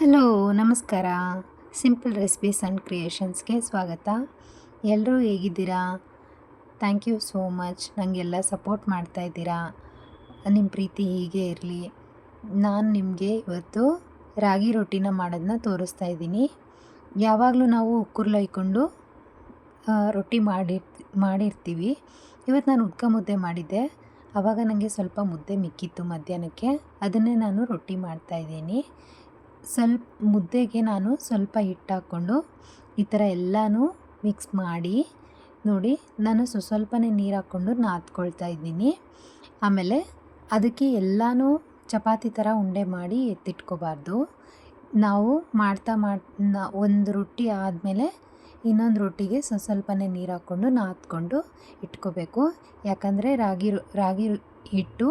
Hello ನಮಸ್ಕಾರ. Simple recipes and ಕ್ರಿಯೇಷನ್ಸ್ಗೆ ಸ್ವಾಗತ. ಎಲ್ಲರೂ ಹೇಗಿದ್ದೀರಾ? ಥ್ಯಾಂಕ್ ಯು ಸೋ ಮಚ್ ನನಗೆಲ್ಲ ಸಪೋರ್ಟ್ ಮಾಡ್ತಾ ಇದ್ದೀರಾ? ನಿಮ್ಮ ಪ್ರೀತಿ ಹೀಗೆ ಇರಲಿ. ನಾನು ನಿಮಗೆ ಇವತ್ತು ರಾಗಿ ರೊಟ್ಟಿನ ಮಾಡೋದನ್ನ ತೋರಿಸ್ತಾ ಇದ್ದೀನಿ. ಯಾವಾಗಲೂ ನಾವು ಉಕ್ಕುರ್ಲೊಯ್ಕೊಂಡು ರೊಟ್ಟಿ ಮಾಡಿ ಮಾಡಿರ್ತೀವಿ. ಇವತ್ತು ನಾನು ಉದ್ಕ ಮುದ್ದೆ ಮಾಡಿದ್ದೆ. ಆವಾಗ ನನಗೆ ಸ್ವಲ್ಪ ಮುದ್ದೆ ಮಿಕ್ಕಿತ್ತು ಮಧ್ಯಾಹ್ನಕ್ಕೆ. ಅದನ್ನೇ ನಾನು ರೊಟ್ಟಿ ಮಾಡ್ತಾಯಿದ್ದೀನಿ ಸ್ವಲ್ಪ ಮುದ್ದೆಗೆ ನಾನು ಸ್ವಲ್ಪ ಹಿಟ್ಟು ಹಾಕ್ಕೊಂಡು ಈ ಥರ ಎಲ್ಲನೂ ಮಿಕ್ಸ್ ಮಾಡಿ ನೋಡಿ, ನಾನು ಸ್ವಸ್ವಲ್ಪನೇ ನೀರು ಹಾಕ್ಕೊಂಡು ನಾದ್ಕೊಳ್ತಾ ಇದ್ದೀನಿ. ಆಮೇಲೆ ಅದಕ್ಕೆ ಎಲ್ಲನೂ ಚಪಾತಿ ಥರ ಉಂಡೆ ಮಾಡಿ ಎತ್ತಿಟ್ಕೋಬಾರ್ದು. ನಾವು ಮಾಡ್ತಾ ಮಾಡ್ ಒಂದು ರೊಟ್ಟಿ ಆದಮೇಲೆ ಇನ್ನೊಂದು ರೊಟ್ಟಿಗೆ ಸ್ವಸ್ವಲ್ಪನೇ ನೀರು ಹಾಕ್ಕೊಂಡು ನಾದ್ಕೊಂಡು ಇಟ್ಕೋಬೇಕು. ಯಾಕಂದರೆ ರಾಗಿ ರಾಗಿ ಹಿಟ್ಟು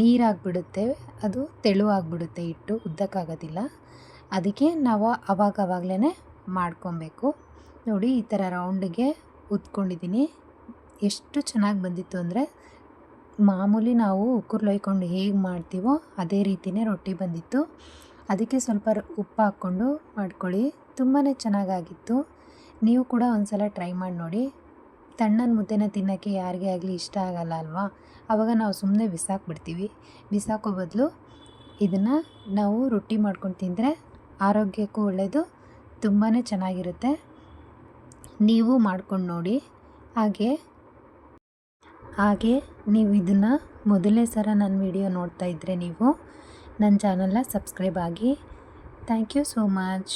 ನೀರಾಗಿಬಿಡುತ್ತೆ. ಅದು ತೆಳುವಾಗಿಬಿಡುತ್ತೆ ಹಿಟ್ಟು, ಉದ್ದಕ್ಕಾಗೋದಿಲ್ಲ. ಅದಕ್ಕೆ ನಾವು ಅವಾಗವಾಗಲೇ ಮಾಡ್ಕೊಬೇಕು. ನೋಡಿ, ಈ ಥರ ರೌಂಡಿಗೆ ಉತ್ಕೊಂಡಿದ್ದೀನಿ. ಎಷ್ಟು ಚೆನ್ನಾಗಿ ಬಂದಿತ್ತು ಅಂದರೆ, ಮಾಮೂಲಿ ನಾವು ಉಕ್ಕುರ್ಲೊಯ್ಕೊಂಡು ಹೇಗೆ ಮಾಡ್ತೀವೋ ಅದೇ ರೀತಿಯೇ ರೊಟ್ಟಿ ಬಂದಿತ್ತು. ಅದಕ್ಕೆ ಸ್ವಲ್ಪ ಉಪ್ಪು ಹಾಕ್ಕೊಂಡು ಮಾಡ್ಕೊಳ್ಳಿ. ತುಂಬಾ ಚೆನ್ನಾಗಾಗಿತ್ತು. ನೀವು ಕೂಡ ಒಂದ್ಸಲ ಟ್ರೈ ಮಾಡಿ ನೋಡಿ. ತಣ್ಣನ ಮುದ್ದೆನ ತಿನ್ನೋಕ್ಕೆ ಯಾರಿಗೇ ಆಗಲಿ ಇಷ್ಟ ಆಗಲ್ಲ ಅಲ್ವಾ? ಆವಾಗ ನಾವು ಸುಮ್ಮನೆ ಬಿಸಾಕ್ಬಿಡ್ತೀವಿ. ಬಿಸಾಕೋ ಬದಲು ಇದನ್ನು ನಾವು ರೊಟ್ಟಿ ಮಾಡ್ಕೊಂಡು ತಿಂದರೆ ಆರೋಗ್ಯಕ್ಕೂ ಒಳ್ಳೆಯದು ತುಂಬಾ ಚೆನ್ನಾಗಿರುತ್ತೆ. ನೀವು ಮಾಡ್ಕೊಂಡು ನೋಡಿ. ಹಾಗೆ ಹಾಗೆ ನೀವು ಇದನ್ನು ಮೊದಲನೇ ಸಲ ನನ್ನ ವಿಡಿಯೋ ನೋಡ್ತಾ ಇದ್ದರೆ ನೀವು ನನ್ನ ಚಾನಲ್ನ ಸಬ್ಸ್ಕ್ರೈಬ್ ಆಗಿ. Thank you so much.